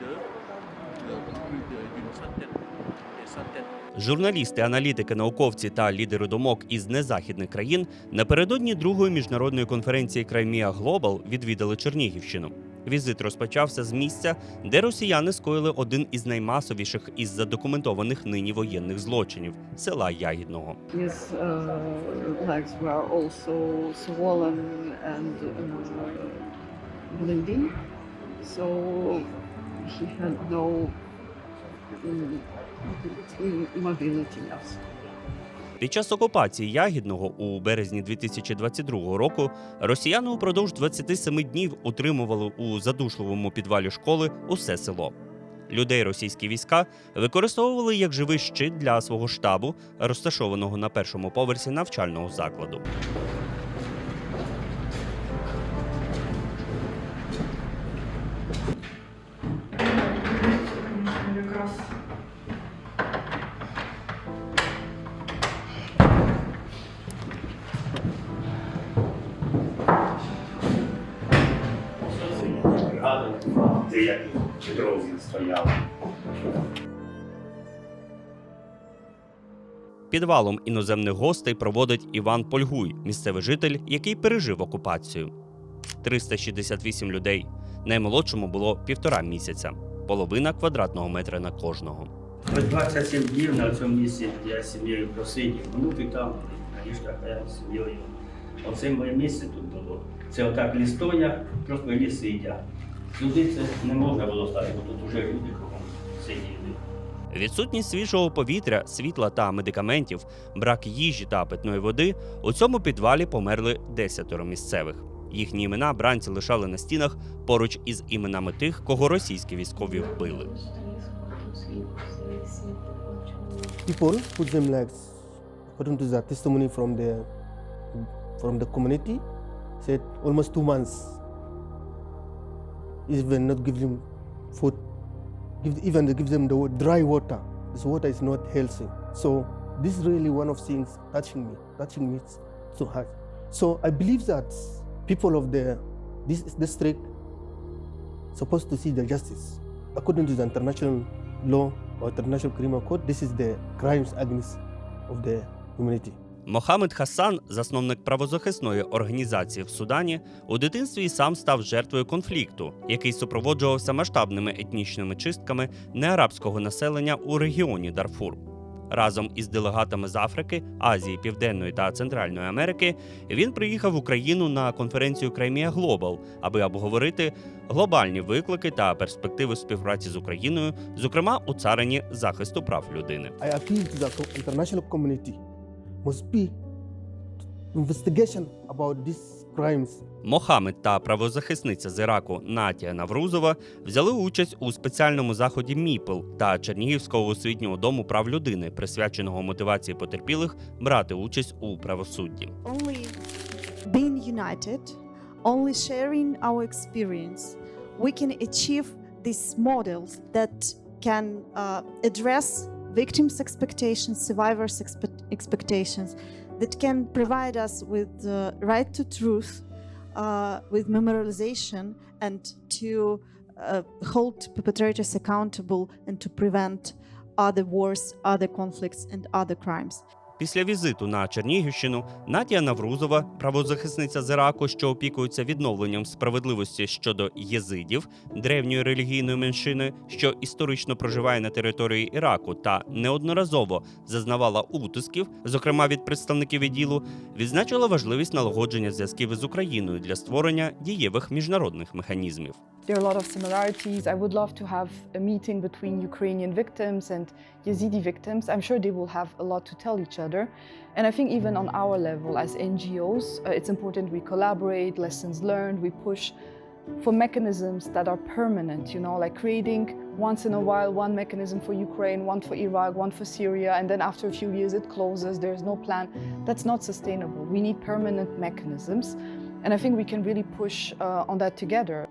Yun Sun-tet, uh, Sun-tet Журналісти, аналітики, науковці та лідери думок із незахідних країн напередодні другої міжнародної конференції Краймія Глобал відвідали Чернігівщину. Візит розпочався з місця, де росіяни скоїли один із наймасовіших із задокументованих нині воєнних злочинів села Ягідного. His no mm, mobility. Під час окупації Ягідного у березні 2022 року росіяни упродовж 27 днів утримували у задушливому підвалі школи усе село. Людей російські війська використовували як живий щит для свого штабу, розташованого на першому поверсі навчального закладу. Це як підрозділ стояв. Підвалом іноземних гостей проводить Іван Польгуй, місцевий житель, який пережив окупацію. 368 людей. Наймолодшому було півтора місяця, половина квадратного метра на кожного. Ось 27 днів на цьому місці я з сім'єю просидів. Внуки там, звісно, я з сім'єю. Оце моє місце тут було. Це отак лістоня, просто ліс сидять. Сюди це не можна було стати, бо тут вже люди кругом сиділи. Відсутність свіжого повітря, світла та медикаментів, брак їжі та питної води у цьому підвалі померли десятеро місцевих. Їхні імена бранці лишали на стінах поруч із іменами тих, кого російські військові вбили. people put them legs according to the testimony from the from the community said almost two months even not give them food give even give them the dry water this water is not healthy so this is really one of things touching me touching me so hard so i believe that people of the this district supposed to see the justice according to the international law or international criminal code this is the crimes against of the humanity Мохамед Хасан, засновник правозахисної організації в Судані, у дитинстві сам став жертвою конфлікту, який супроводжувався масштабними етнічними чистками неарабського населення у регіоні Дарфур. Разом із делегатами з Африки, Азії, Південної та Центральної Америки він приїхав в Україну на конференцію Кремія Глобал, аби обговорити глобальні виклики та перспективи співпраці з Україною, зокрема у царині захисту прав людини. I appeal to the investigation about these crimes Мохамед та правозахисниця з Іраку Натія Наврузова взяли участь у спеціальному заході МІПЛ та Чернігівського освітнього дому прав людини, присвяченого мотивації потерпілих брати участь у правосудді. only being united, only sharing our experience, we can achieve these models that can uh, address victims' expectations, survivors' expe- expectations, that can provide us with the right to truth, uh, with memorialization, and to uh, hold perpetrators accountable and to prevent other wars, other conflicts, and other crimes. Після візиту на Чернігівщину Натія Наврузова, правозахисниця з Іраку, що опікується відновленням справедливості щодо єзидів, древньої релігійної меншини, що історично проживає на території Іраку та неодноразово зазнавала утисків, зокрема від представників відділу, відзначила важливість налагодження зв'язків із Україною для створення дієвих міжнародних механізмів. There are a lot of similarities. I would love to have a meeting between Ukrainian victims and Yazidi victims. I'm sure they will have a lot to tell each other. And I think even on our level as NGOs, uh, it's important we collaborate, lessons learned, we push for mechanisms that are permanent, you know, like creating once in a while one mechanism for Ukraine, one for Iraq, one for Syria, and then after a few years it closes, there's no plan. That's not sustainable. We need permanent mechanisms. And I think we can really push uh, on that together.